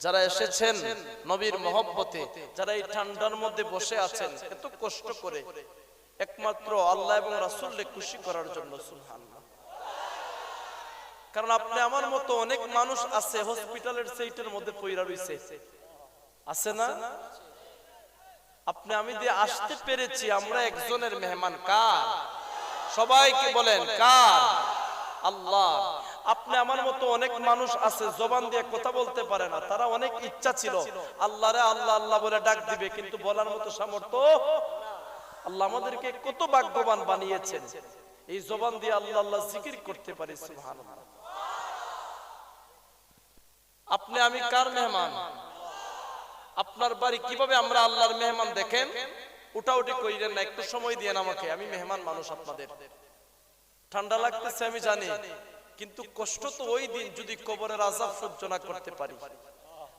যারা এসেছেন নবীর মহব্বতে যারা এই ঠান্ডার মধ্যে বসে আছেন এত কষ্ট করে একমাত্র আল্লাহ এবং রাসূলকে খুশি করার জন্য সুবহানাল্লাহ। কারণ আপনি আমার মতো অনেক মানুষ আছে হসপিটালের সেইটের মধ্যে পইরা রইছে আছে না? আপনি আমি দিয়ে আসতে পেরেছি আমরা একজনের মেহমান কার? সবাইকে বলেন কার? আল্লাহ। আপনি আমার মতো অনেক মানুষ আছে, জবান দিয়ে কথা বলতে পারে না, তারা অনেক ইচ্ছা ছিল। আল্লাহ রে আল্লাহ আল্লাহ বলে ডাক দিবে, কিন্তু বলার মতো সামর্থ্য আল্লাহ আমাদেরকে কত ভাগ্যবান বানিয়েছেন। এই জবান দিয়ে আল্লাহ আল্লাহ জিকির করতে পারি, সুবহানাল্লাহ। আপনি, আমি কার মেহমান? আপনার বাড়ি কীভাবে আমরা আল্লাহর মেহমান দেখেন? উঠাউটি কইরেন না, একটু সময় দিয়েন আমাকে, আমি মেহমান মানুষ আপনাদের। ঠান্ডা লাগতেছে, আমি জানি। কিন্তু কষ্ট তো ওই দিন যদি কবরের আজাব সহ্য না করতে পারি।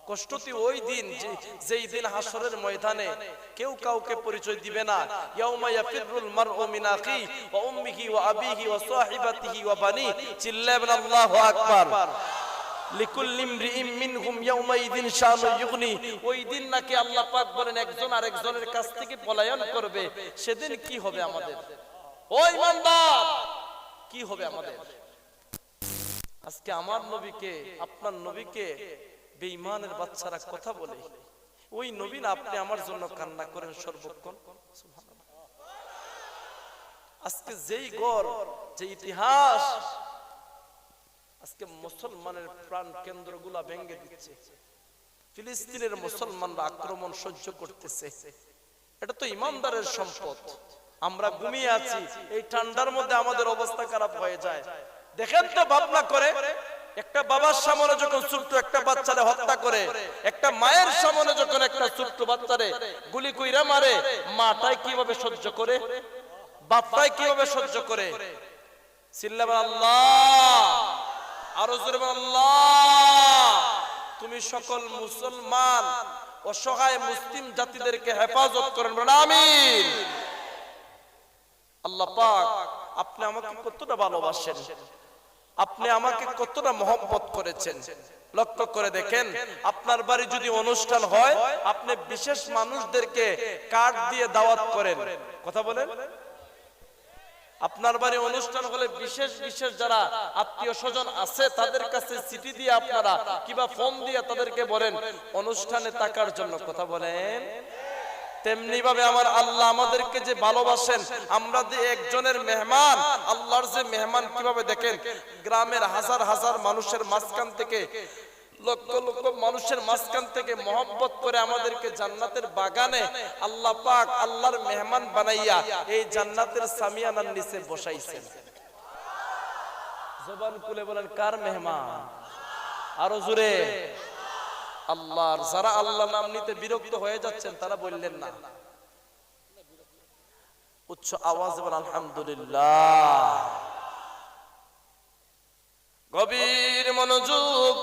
কষ্ট তো ওই দিন যেই দিন হাসরের ময়দানে কেউ কাউকে পরিচয় দিবে না। ইয়াউমা ইয়াফিরুল মারউ মিন আখি ওয়া উম্মিহি ওয়া আবিহি ওয়া সাহিবাতিহি ওয়া বানি। চিল্লাবেন আল্লাহু আকবার। লিকুল্লি ইমরিইম মিনহুম ইয়াউমাইযিন শানু ইউগনি। ওই দিন নাকি আল্লাহ পাক বলেন, একজন আরেকজনের কাছ থেকে পলায়ন করবে। সেদিন কি হবে আমাদের? ও ইমানদার, কি হবে আমাদের? আজকে আমার নবীকে, আপনার নবীকে বেঈমানের বাচ্চারা কথা বলে। ওই নবী না, আপনি আমার জন্য কান্না করেন সর্বক্ষণ। আজকে যেই গড় যে ইতিহাস, আজকে মুসলমানের প্রাণ কেন্দ্রগুলা ভেঙে দিচ্ছে। ফিলিস্তিনের মুসলমানরা আক্রমণ সহ্য করতেছে। এটা তো ইমানদারের সম্পদ। আমরা ঘুমিয়ে আছি, এই ঠান্ডার মধ্যে আমাদের অবস্থা খারাপ হয়ে যায়। দেখেন তো ভাবনা করে, একটা বাবার সামনে যখন ছোট্ট একটা বাচ্চারে হত্যা করে, একটা মায়ের সামনে যখন একটা ছোট্ট বাচ্চারে গুলি কইরা মারে মাটাই কীভাবে সহ্য করে? বাপটাই কীভাবে সহ্য করে? চিল্লাবার আল্লাহ! আরও জোরে আল্লাহ! তুমি সকল মুসলমান, অসহায় মুসলিম জাতিদেরকে হেফাজত করেন আমিন! আল্লাহ পাক, আপনি আমাকে কতটা ভালোবাসেন। আপনি আমাকে কতটা মহব্বত করেছেন? লক্ষ্য করে দেখেন, আপনার বাড়ি যদি অনুষ্ঠান হয়, আপনি বিশেষ মানুষদেরকে কার্ড দিয়ে দাওয়াত করেন। কথা বলেন? আপনার বাড়ি অনুষ্ঠান হলে বিশেষ বিশেষ যারা আত্মীয় স্বজন আছে, তাদের কাছে চিঠি দিয়ে আপনারা কিবা ফোন দিয়ে তাদেরকে বলেন, অনুষ্ঠানে থাকার জন্য। কথা বলেন? তেমনি ভাবে আমার আল্লাহ আমাদেরকে যে ভালোবাসেন, আমরা যে একজনের মেহমান, আল্লাহর যে মেহমান কীভাবে দেখেন? গ্রামের হাজার হাজার মানুষের মাঝখান থেকে, লক্ষ লক্ষ মানুষের মাঝখান থেকে মহব্বত করে আমাদেরকে জান্নাতের বাগানে আল্লাহ পাক আল্লাহর মেহমান বানাইয়া এই জান্নাতের সামিয়ানার নিচে বসাইছেন। জবান খুলে বলেন, কার মেহমান? আরও জোরে। আল্লাহর, যারা আল্লাহ নাম নিতে বিরক্ত হয়ে যাচ্ছেন, তারা বললেন না। উচ্চ আওয়াজ বলেন, আলহামদুলিল্লাহ। গভীর মনোযোগ,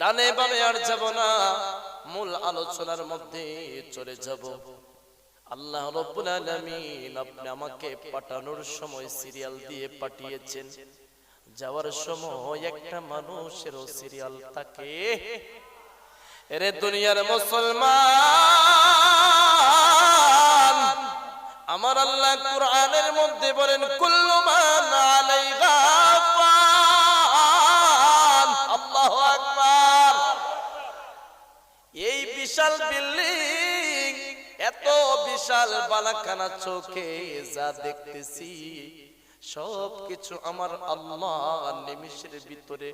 ডানে বামে আর যাব না। মূল আলোচনার মধ্যে চলে যাব। আল্লাহ রব্বুল আলামিন আপনি আমাকে পাঠানোর সময় সিরিয়াল দিয়ে পাঠিয়েছেন। যাওয়ার সময় একটা মানুষের সিরিয়াল থাকে। এরে দুনিয়ার মুসলমান, আমার আল্লাহ কোরআনের মধ্যে বলেন, কুল্লু মান আলাইহা আল্লাহু আকবার। এই বিশাল বিল্ডিং, এত বিশাল বালাখানা চোখে যা দেখতেছি। সব কিছু আমার আল্লাহ নিমিষের ভিতরে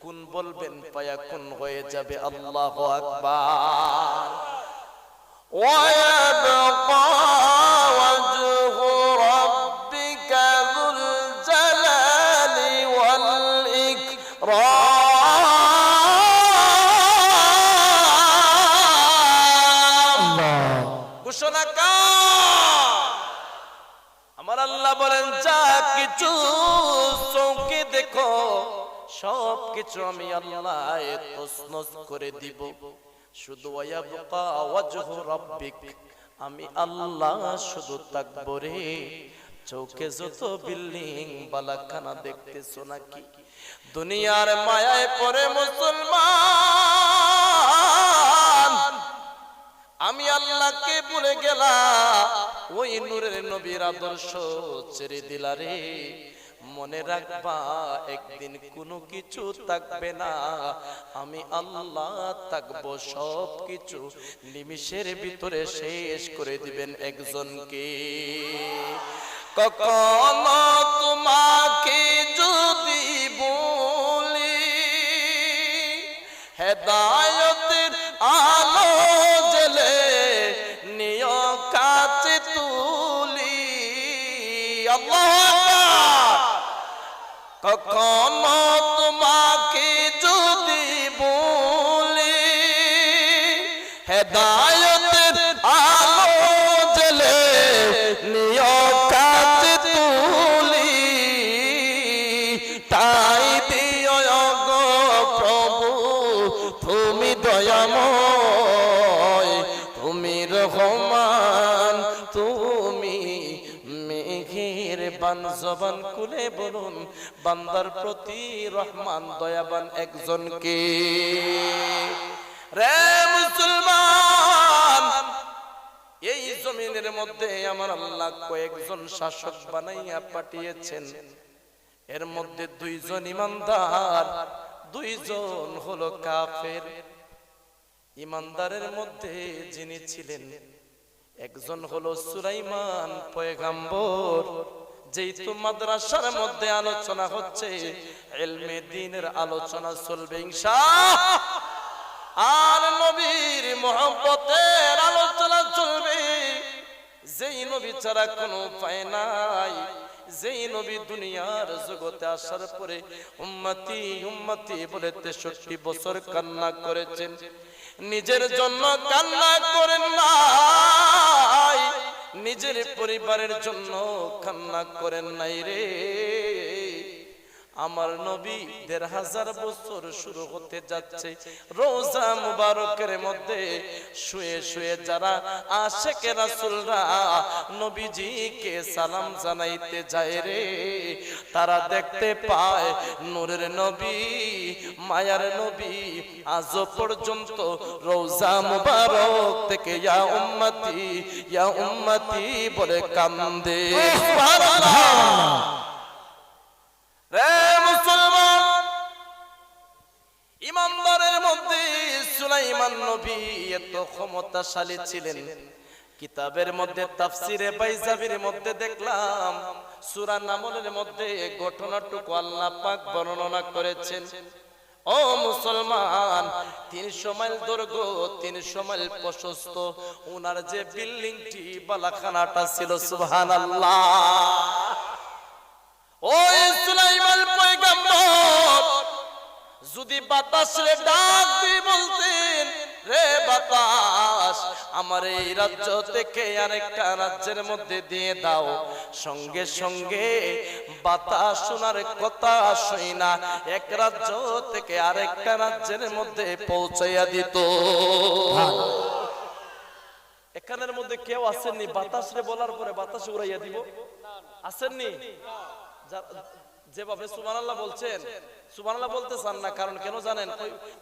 কোন বলবেন পায়া কোন হয়ে যাবে আল্লাহ আকবার। ওয়া আল্লাহ বলেন, যা কিছু চৌকে দেখো, সব কিছু আমি আল্লাহ করে দিব। শুধু আমি আল্লাহ শুধু থাকব রে চৌকে যত বিল্ডিং বালাখানা দেখতেছো নাকি? দুনিয়ার মায়ায় পড়ে মুসলমান আমি আল্লাহকে বলে গেলাম। ওই নূরের নবীর আদর্শ ছেড়ে দিলা রে। মনে রাখবা, একদিন কোনো কিছু থাকবে না। আমি আল্লাহ থাকব সব কিছু নিমিষের ভিতরে শেষ করে দিবেন একজনকে। কখনো তোমাকে যদি বলি, হেদায়তের আলো কখনো তোমাকে যদি বলে হেদায়তের জবান খুলে বলুন, বান্দার প্রতি রহমান, দয়াবান একজনকে। রে মুসলমান, এই জমিনের মধ্যে আমার আল্লাহ কয়েকজন শাসক বানাইয়া পাঠিয়েছেন। এর মধ্যে দুইজন ইমানদার, দুইজন হলো কাফের। ইমানদারের মধ্যে যিনি ছিলেন, একজন হলো সুলাইমান পয়গাম্বর। যেহেতু মাদ্রাসার মধ্যে আলোচনা হচ্ছে, এলমে দিনের আলোচনা চলবে ইনশা আর নবীর মোহব্বতের আলোচনা চলবে। যেই নবী ছাড়া কোনো উপায় নাই। যেই নবী দুনিয়ার জগতে আসার পরে উম্মতি উম্মতি বলে তেষট্টি বছর কান্না করেছেন। নিজের জন্য কান্না করেন নাই। নিজের পরিবারের জন্য কান্না করেন নাই রে। আমার নবী দেড় হাজার বছর শুরু হতে যাচ্ছে। রোজা মুবারকের মধ্যে শুয়ে শুয়ে যারা আশেকে রাসুলরা নবীজিকে সালাম জানাইতে যায় রে, তারা দেখতে পায় নূরের নবী, মায়ার নবী আজ পর্যন্ত রোজা মুবারক থেকে ইয়া উম্মতি ইয়া উম্মতি বলে কান্দে। সুবহানাল্লাহ! রে মধ্যে ক্ষমতাশালী ছিলেন। কিতাবের মধ্যে মধ্যে দেখলাম নামলের মধ্যে ঘটনাটুকু আল্লাহ পাক বর্ণনা করেছেন। ও মুসলমান, তিনশো মাইল দৈর্ঘ্য, তিনশো মাইল প্রশস্ত ওনার যে বিল্ডিংটি, বালাখানাটা ছিল ওই সুলাইমান পয়গম্বর, যদি বাতাসে ডাক দিয়ে বলতেন, রে বাতাস, আমার এই রাজ্য থেকে আরেকটা রাজ্যের মধ্যে দিয়ে দাও। সঙ্গে সঙ্গে বাতাস শোনার কথা শুই না, এক রাজ্য থেকে আরেকটা রাজ্যের মধ্যে পৌঁছাইয়া দিত। এখানের মধ্যে কেউ আসেননি? বাতাসরে বলার পরে বাতাস উড়াইয়া দিব। আসেননি? যেভাবে সুবহানাল্লাহ বলছেন, সুবহানাল্লাহ বলতে চান না, কারণ কেন জানেন?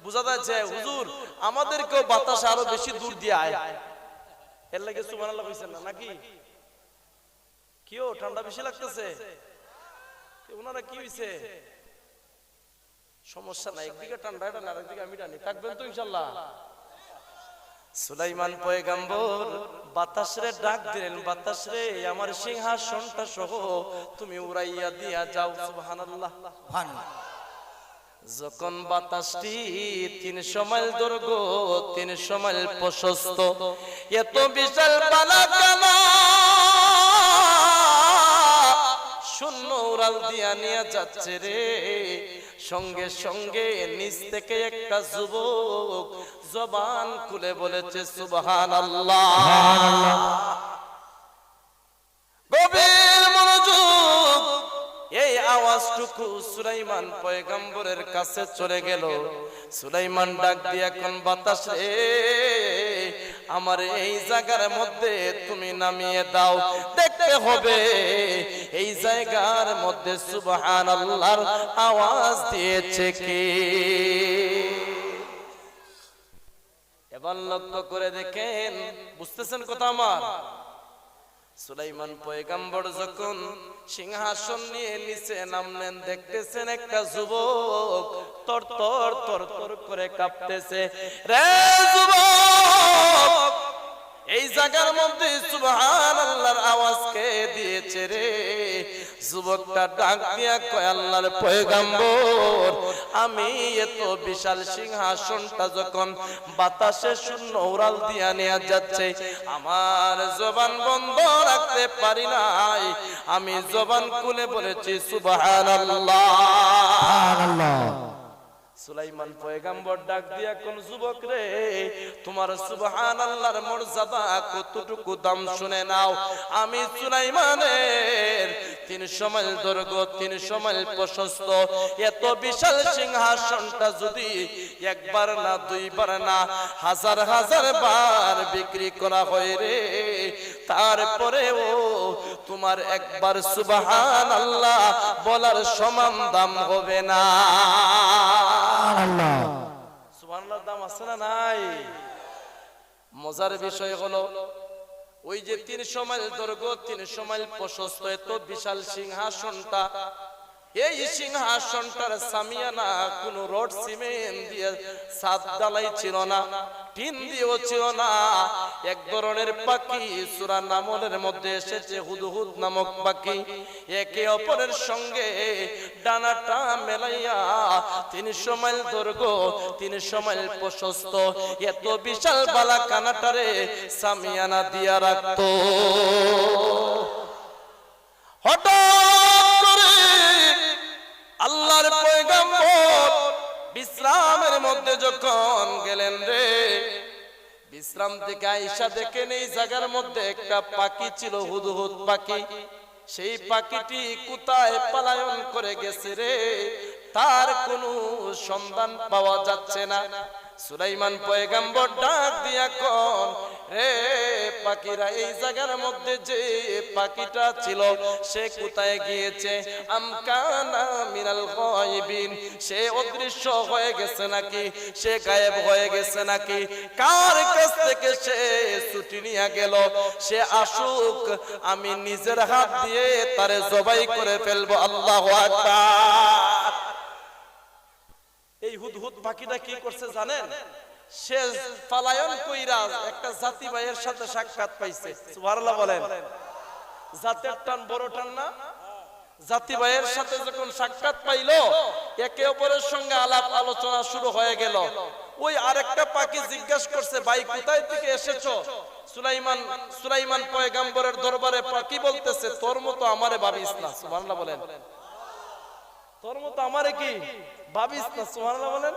বোঝা যাচ্ছে হুজুর, আমাদেরকেও বাতাস আরও বেশি দূর দিয়ে আয়। এর লাগে সুবহানাল্লাহ কইছেন না, নাকি? কিও, ঠান্ডা বেশি লাগতেছে? ওনারা কি হইছে? সমস্যা নাই, একদিকে ঠান্ডা, এটা না আরেকদিকে আমি টানি। থাকবেন তো ইনশাল্লাহ। সুলাইমান পয়গাম্বর, বাতাসরে ডাক দিলেন, বাতাসরে আমার সিংহাসনটা সহ তুমি উড়াইয়া দিয়া যাও, সুবহানাল্লাহ। যখন বাতাসটি তিনশো মাইল দৈর্ঘ্য তিনশো মাইল প্রশস্ত, এত বিশাল বালাকানা শূন্য উড়াল দিয়া নিয়ে যাচ্ছে রে। সঙ্গে সঙ্গে নিচ থেকে একটা যুবক জবান খুলে বলেছে সুবহান আল্লাহ মনোযোগ আওয়াজটুকু সুলাইমান পয়গম্বরের কাছে চলে গেল। সুলাইমান ডাক দিয়ে, এখন বাতাস আমার এই জায়গার মধ্যে তুমি নামিয়ে দাও, দেখতে হবে। এই জায়গার মধ্যে সুবহানাল্লাহর আওয়াজ দিয়েছে কে? এবার লক্ষ্য করে দেখেন, বুঝতেছেন কথা আমার? সুলাইমান পয়গাম্বর যখন সিংহাসন নিয়ে নিচে নামলেন, দেখতেছেন একটা যুবক তর তর তর তর করে কাঁপতেছে, রে যুবক! এই জায়গার মধ্যে সুবহান আল্লাহর আওয়াজ কে দিয়েছে রে। যুবকটা ডাক দিয়া কয় আল্লাহর পয়গাম্বর আমি এত বিশাল সিংহাসনটা যখন বাতাসে শূন্য উড়াল দিয়া নেওয়া যাচ্ছে আমার জবান বন্ধ রাখতে পারি নাই। আমি জবান খুলে বলেছি সুবহানাল্লাহ। সুলাইমান পয়গাম্বর ডাক দিয়া কোন যুবক রে, তোমার সুবহান আল্লাহর মর্যাদা কতটুকু দাম শুনে নাও। আমি সুলাইমানের তিন মাইল দৈর্ঘ্য তিন মাইল প্রশস্ত। এত বিশাল সিংহাসনটা যদি একবার না, দুইবার না, হাজার হাজার বার বিক্রি করা হয় রে, তারপরেও তোমার একবার সুবহান আল্লাহ বলার সমান দাম হবে না। সুবহানাল্লাহর দাম আছে না নাই? মজার বিষয় হলো, ওই যে তিনশো মাইল দৈর্ঘ্য, তিনশো মাইল প্রশস্ত, এত বিশাল সিংহাসনটা এই সিংহাসনটার সামিয়ানা কোন রড সিমেন্ট দিয়ে সাত ডালাই ছিল না ছিল না। এক ধরনের পাখি মধ্যে এসেছে নামক পাখি। একে অপরের সঙ্গে মেলাইয়া তিনশো মাইল তিনশো মাইল প্রশস্ত। এত বিশাল বালা কানাটারে সামিয়ানা দিয়া রাখতো। যখন গেলেন রে? বিশ্রাম থেকে আইসা দেখে নেই জায়গার মধ্যে একটা পাখি ছিল, হুদহুদ পাখি। সেই পাখিটি কোথায় পালায়ন করে গেছে রে। তার কোনো সন্ধান পাওয়া যাচ্ছে না। সুলাইমান পয়গাম্বর ডাক দিয়া কোন রে পাখিরা, এই জায়গার মধ্যে যে পাখিটা ছিল, সে কোথায় গিয়েছে? আমকানা মিনাল গায়বিন, সে অদৃশ্য হয়ে গেছে নাকি? সে গায়েব হয়ে গেছে নাকি? কার কাছ থেকে সে ছুটি নিয়ে গেল? সে আসুক, আমি নিজের হাত দিয়ে তারে জবাই করে ফেলব, আল্লাহু আকবার। এই হুদহুদ পাখিটা কি করছে জানেন? সে পালায়ন কইরা একটা জাতি ভাইয়ের সাথে সাক্ষাৎ পাইছে। সুবহানাল্লাহ বলেন। জাতের টান বড় টান না? জাতি ভাইয়ের সাথে যখন সাক্ষাৎ পাইলো একে অপরের সঙ্গে আলাপ আলোচনা শুরু হয়ে গেল। ওই আরেকটা পাখি জিজ্ঞাসা করছে ভাই কোথায় থেকে এসেছ? সুলাইমান সুলাইমান পয়গাম্বরের দরবারে পাখি বলতেছে তোর মতো আমারে ভাবিস না। সুবহানাল্লাহ বলেন। তোর মতো আমারে কি ভাবিস না? সুবহানাল্লাহ বলেন।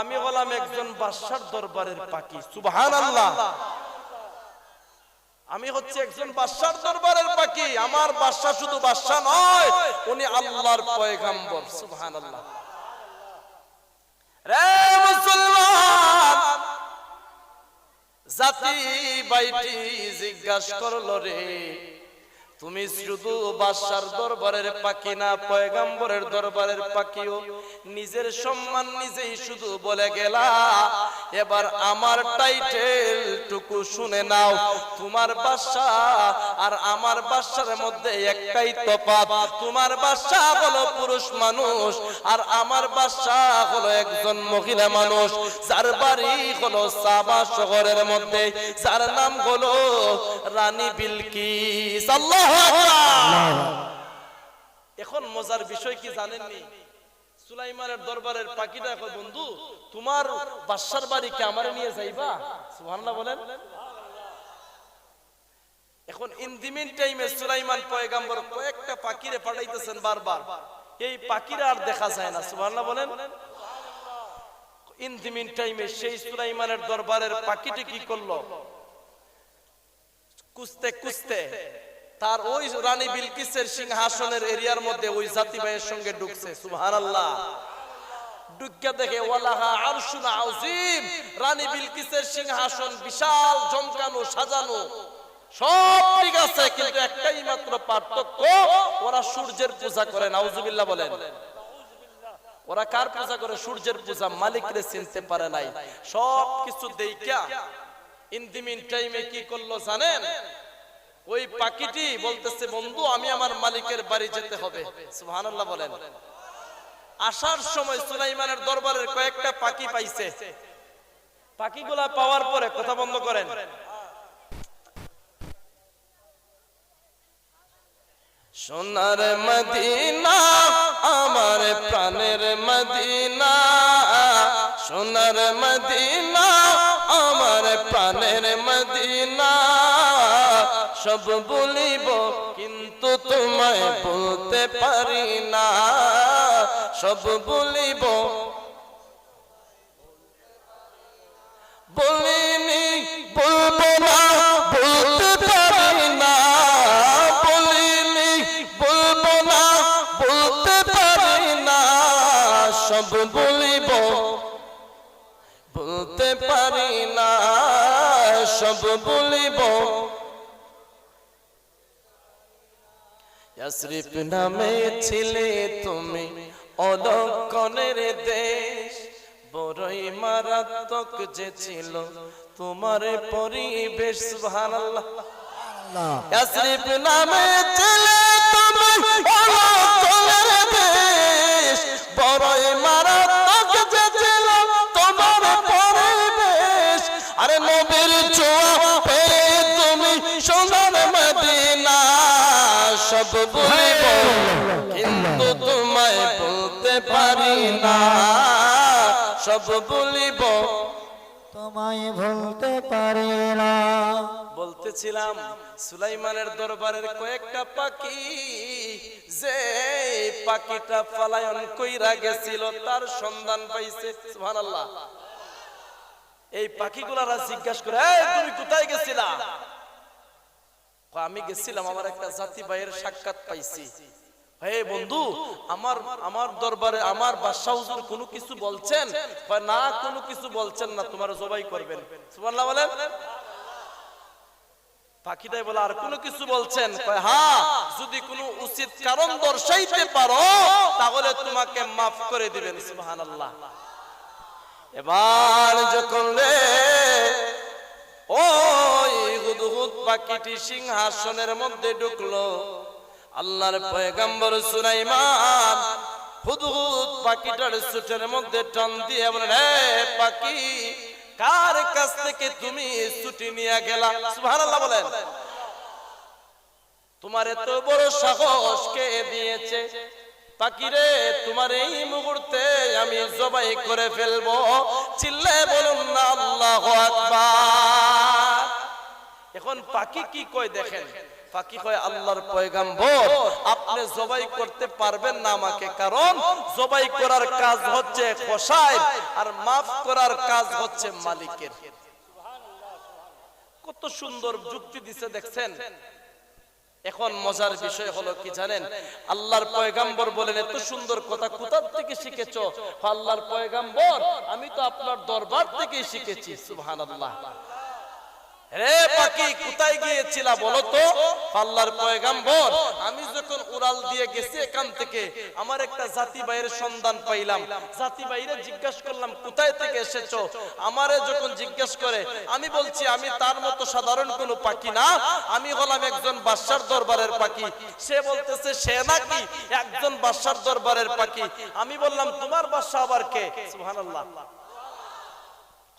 আমি হলাম একজন বাদশার দরবারের পাখি। সুবহানাল্লাহ। আমি হচ্ছে একজন বাদশার দরবারের পাখি। আমার বাদশা শুধু বাদশা নয়, উনি আল্লাহর পয়গাম্বর। সুবহানাল্লাহ। রে মুসলমান, জাতি বাইটি জিজ্ঞাসা করল রে তুমি শুধু বাদশার দরবারের পাখি না, পয়গাম্বরের দরবারের পাখিও। নিজের সম্মান নিজেই শুধু বলে গেলা, এবার আমার টাইটেল টুকু শুনে নাও। তোমার বাদশা আর আমার বাদশার মধ্যে একটাই তফাৎ। তোমার বাদশা হলো পুরুষ মানুষ, আর আমার বাদশা হলো একজন মহিলা মানুষ। যার বাড়ি হলো সাবা শহরের মধ্যে, যার নাম হলো রানী বিলকিস। আল্লাহ! এখন মজার বিষয় কি জানেননি? সুলাইমানের দরবারের পাখিটা এখন, বন্ধু, তোমার বাদশার বাড়ি কে আমার নিয়ে যাইবা? সুবহানাল্লাহ বলেন। এখন ইন দি মিন টাইমে সুলাইমান পয়গাম্বর কয়েকটা পাখিরে পাঠাইতেছেন বারবার। এই পাখিরা আর দেখা যায় না, সুবহানাল্লাহ বলেন। ইন দি মিন টাইমে সেই সুলাইমানের দরবারের পাখিটি কি করল? কুস্তে কুস্তে তার ওই রানী বিলকিসের সিংহাসনের এরিয়ার মধ্যে ওই জাতি ভাইয়ের সঙ্গে ঢুকছে, সুবহানাল্লাহ। ডুক্কা দেখে, ওয়ালাহা আরশুন আযীম। রানী বিলকিসের সিংহাসন বিশাল, জমকানো, সাজানো। সব ঠিক আছে, কিন্তু একটাই মাত্র পার্থক্য, ওরা সূর্যের পূজা করে, নাউজুবিল্লাহ বলেন। ওরা কার পূজা করে? সূর্যের পূজা, মালিকরে চিনতে পারে নাই। সব কিছু দেইকা ইন দি মিন টাইমে কি করল জানেন? ওই পাখিটি বলতেছে, বন্ধু, আমি আমার মালিকের বাড়ি যেতে হবে। সুবহানাল্লাহ বলেন। আসার সময় সুলাইমানের দরবারের কয়েকটা পাখি পাইছে। পাখিগুলা পাওয়ার পরে কথা বন্ধ করেন। সোনার মদিনা, আমার প্রাণের মদিনা, সোনার মদিনা, আমার প্রাণের মদিনা। সব বলিব, কিন্তু তোমায় বলতে পারি না। সব বলিব, বলিনি, বলব না, বলতে পারি না। বলিনি, বলব না, বলতে পারি না। সব বলিব, বলতে পারি না। সব বলিব ইয়াসরিফ নামে ছিলে তুমি, অলক্ষণের দেশ। বড়ই মারাত্মক যে ছিল তোমার পরিবেশ, সুবহানাল্লাহ। নামে ছিলে তুমি বড়ই কিন্তু তোমায় বলতে পারি না। সব বলিব। তোমায় ভুলতে পারি না। বলতেছিলাম সুলাইমানের দরবারের কয়েকটা পাখি যে পাখিটা পালায়ন কইরা গেছিল তার সন্ধান পাইছে। সুবহানাল্লাহ। এই পাখিগুলারা জিজ্ঞাসা করে এই তুমি কোথায় গেছিলা? আমি গেছিলাম, আমার একটা জাতি ভাইয়ের সাক্ষাৎ পাইছি। হে বন্ধু, আমার আমার দরবারে, আমার বাদশাহ হুজুর কোনো কিছু বলছেন? না, কোনো কিছু বলছেন না, তোমার জবাই করবেন। সুবহানাল্লাহ বলেন। পাখিটাই বলে, আর কোনো কিছু বলছেন? হ্যাঁ যদি কোনো উচিত কারণ দর্শাইতে পারো, তাহলে তোমাকে মাফ করে দিবেন, সুবহানাল্লাহ। এবার যখন ওই হুদহুদ পাখিটি সিংহাসনের মধ্যে ঢুকলো। আল্লাহর পয়গম্বর সুলাইমান হুদহুদ পাখিটার সুটের মধ্যে টান দিয়ে বলেন হে পাখি, কার কাছ থেকে তুমি ছুটি নিয়ে গেলা? সুবহানাল্লাহ বলেন। তোমার এত বড় সাহস কে দিয়েছে? পাকিরে তোমার এই মুহূর্তে আমি জবাই করে ফেলব। চিল্লে বলুন না আল্লাহ আকবার। এখন পাখি কি কয় দেখেন? পাখি কয় আল্লাহর পয়গাম্বর আপনি জবাই করতে পারবেন না আমাকে কারণ জবাই করার কাজ হচ্ছে কসাই আর মাফ করার কাজ হচ্ছে মালিকের। কত সুন্দর যুক্তি দিছে দেখছেন। এখন মজার বিষয় হলো কি জানেন? আল্লাহর পয়গাম্বর বলেন এত সুন্দর কথা কোথা থেকে শিখেছো? আল্লাহর পয়গাম্বর আমি তো আপনার দরবার থেকেই শিখেছি সুবহানাল্লাহ। আমি বলছি, আমি তার মতো সাধারণ কোনো পাখি না, আমি হলাম একজন বাদশার দরবারের পাখি। সে বলতেছে, সে নাকি একজন বাদশার দরবারের পাখি। আমি বললাম, তোমার বাদশা আবার কে? সুবহানাল্লাহ।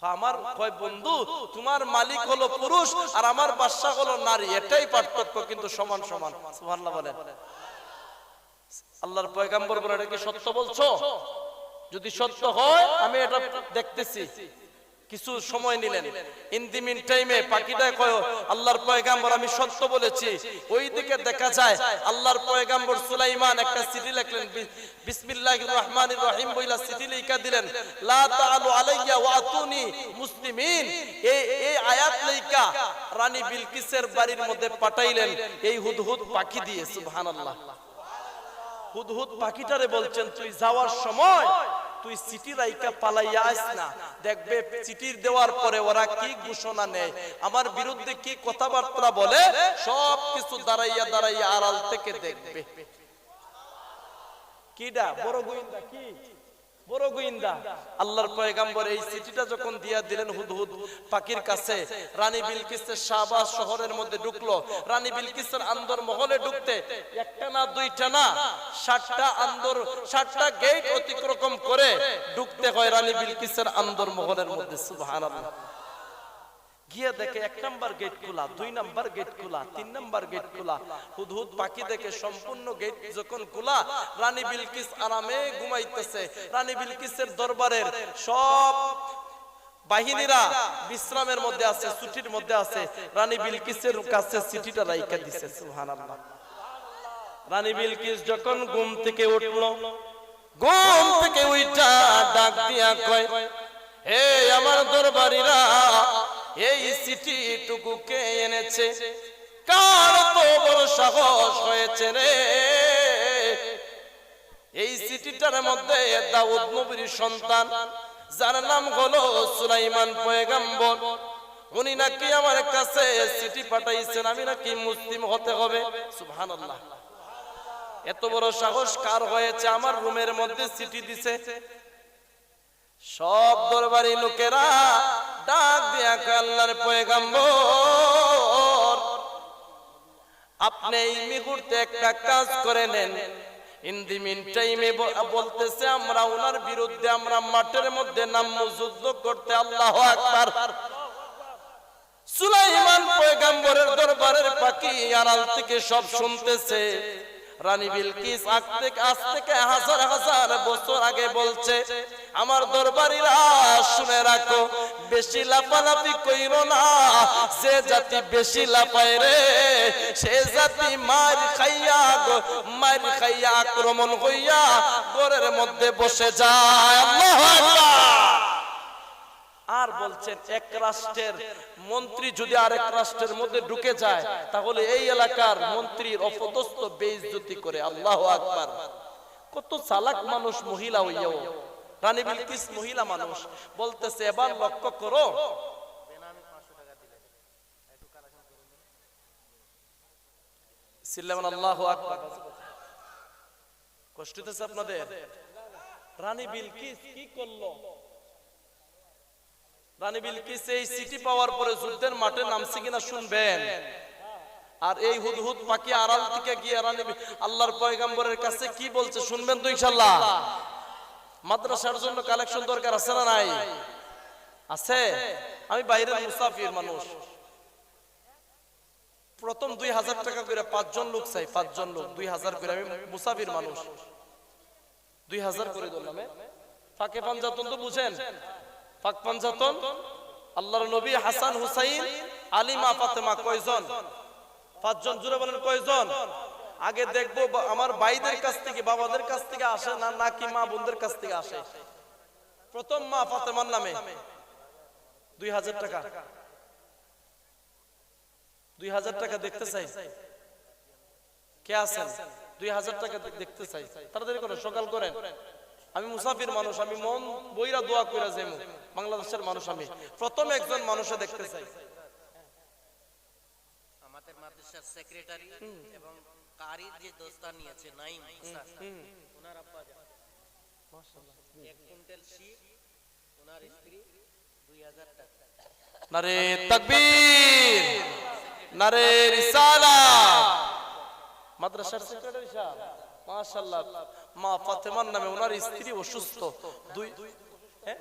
আমার কয়, বন্ধু, তোমার মালিক হলো পুরুষ আর আমার বাদশা হলো নারী। এটাই পার্থক্য কিন্তু সমান সমান। সুবহানাল্লাহ বলেন। আল্লাহর পয়গাম্বর বলে এটা কি সত্য বলছো? যদি সত্য হয়, আমি এটা দেখতেছি। কিছু সময় নিলেন। ইন দি মিন টাইমে পাখিটা কয়, আল্লাহর পয়গাম্বর, আমি সত্য বলেছি। ওই দিকে দেখা যায়, আল্লাহর পয়গাম্বর সুলাইমান একটা চিঠি লিখলেন বিসমিল্লাহির রহমানির রহিম বইলা চিঠি লিখা দিলেন, লা তাআলু আলাইয়া ওয়া আতুনি মুসলিমিন। এই এই আয়াত লেখা রানী বিলকিসের বাড়ির মধ্যে পাঠাইলেন, এই হুদহুদ পাখি দিয়ে, সুবহানাল্লাহ। হুদহুদ পাখিটারে বলছেন, তুই যাওয়ার সময় তুই চিঠি রাইকা পালাইয়া আস না। দেখবে চিঠির দেওয়ার পরে ওরা কি ঘোষণা নেয়? আমার বিরুদ্ধে কি কথাবার্তা বলে? সব কিছু দাঁড়াইয়া দাঁড়াইয়া আড়াল থেকে দেখবে। কিডা? বড় গোয়েন্দা কি? ঢুকলো। রানী বিলকিসের আন্দর মহলে ঢুকতে একটা না, দুইটা না ষাটটা আন্দর ষাটটা গেট অতিক্রম করে ঢুকতে হয় রানী বিলকিসের আন্দর মহলের মধ্যে, সুবহানাল্লাহ। গিয়ে দেখে এক নাম্বার গেট খোলা, দুই নাম্বার গেট খোলা, তিন নাম্বার গেট খোলা। হুদহুদ পাখি দেখে সম্পূর্ণ গেট যখন খোলা, রানী বিলকিস আরামে ঘুমাইতেছে। রানী বিলকিসের দরবারের সব বাহিনীরা বিশ্রামের মধ্যে আছে, ছুটির মধ্যে আছে। রানী বিলকিসের কাছে চিঠিটা রাইখা দিছে, সুবহানাল্লাহ। রানী বিলকিস যখন ঘুম থেকে উঠল, ঘুম থেকে উইটা ডাক দিয়া কয়, হে আমার দরবারিরা এই চিঠি টুকু কে এনেছে? কার তো বড় সাহস হয়েছে রে? এই চিঠিটার মধ্যে দাউদ নবীর সন্তান, যার নাম হলো সুলাইমান পয়গাম্বর। উনি নাকি আমার কাছে চিঠি পাঠাইছেন, আমি নাকি মুসলিম হতে হবে। সুবহানাল্লাহ। এত বড় সাহস কার হয়েছে? আমার রুমের মধ্যে চিঠি দিছে। সব দরবারি লোকেরা আপনি এই একটা কাজ করে নেন। টাইমে বলতেছে, আমরা ওনার বিরুদ্ধে, আমরা মাঠের মধ্যে করতে আল্লাহ সুলাইমান পয়গাম্বরের দরবারের পাখি আড়াল থেকে সব শুনতেছে। রানী বিলকিস আজ থেকে আজ থেকে হাজার হাজার বছর আগে বলছে, আমার দরবারিরা, শুনে রাখো, বেশি লাফালাফি কইরো না। সে জাতি বেশি লাফায় রে, সে জাতি মার খাইয়া গো- মার খাইয়া আক্রমণ হইয়া ঘরের মধ্যে বসে যায়। আল্লাহু আকবার। আর বলছেন, এক রাষ্ট্রের মন্ত্রী যদি আরেক রাষ্ট্রের মধ্যে ঢুকে যায়, তাহলে এই এলাকার মন্ত্রীর অপদস্থ বেইজ্জতি করে, আল্লাহ আকবার। কত চালাক মানুষ মহিলা হইয়াও। রানী বিলকিস মহিলা মানুষ। বলতেছে, এবার লক্ষ্য করো। সিল্লামান আল্লাহু আকবার। কষ্ট হইতেছে আপনাদের? রানী বিলকিস কি করল? রানী বিলকিস এই সিটি পাওয়ার পরে যুদ্ধের মাঠে নামছে কিনা শুনবেন। আর এই হুদহুদ পাখি আড়াল থেকে গিয়ে রানী আল্লাহর কাছে কি বলছে শুনবেন তো ইনশাল্লাহ মাদ্রাসার জন্য কালেকশন দরকার আছে না নাই? আছে? আমি বাইরের মুসাফির মানুষ। প্রথম দুই হাজার টাকা করে পাঁচজন লোক চাই, পাঁচজন লোক, দুই হাজার করে। আমি মুসাফির মানুষ। দুই হাজার করে দিলাম ফাঁকে পাঞ্জাতন তো বুঝেন? পাক পাঞ্জাতন আল্লাহর নবী হাসান হুসাইন আলী মা ফাতেমা কয়জন? পাঁচজন, জুড়ে বলেন কয়জন? আগে দেখব আমার ভাইদের কাছ থেকে, বাবাদের কাছ থেকে আসে না, নাকি মা বোনদের কাছ থেকে আসে? প্রথম মা ফাতেমার নামে। দুই হাজার টাকা। দুই হাজার টাকা দেখতে চাই। কে আছেন? দুই হাজার টাকা দেখতে চাই। তাড়াতাড়ি করেন, সকাল করেন। আমি মুসাফির মানুষ আমি মন বইরা দোয়া কইরা যাইমু। বাংলাদেশের মানুষ আমি। প্রথম একজন মানুষে দেখতে চাই। আমাদের মাদ্রাসার সেক্রেটারি এবং কারির যে দোস্তা নিয়েছে নাইম ওনার আব্বা যান। এক কুইন্টাল শিখ ওনার স্ত্রী দুই হাজার টাকা। নারে তাকবীর নারে রিসালাত মাদ্রাসার সেক্রেটারি সাহেব। মাশাআল্লাহ মা ফাতেমার নামে ওনার স্ত্রী অসুস্থ দুই হ্যাঁ?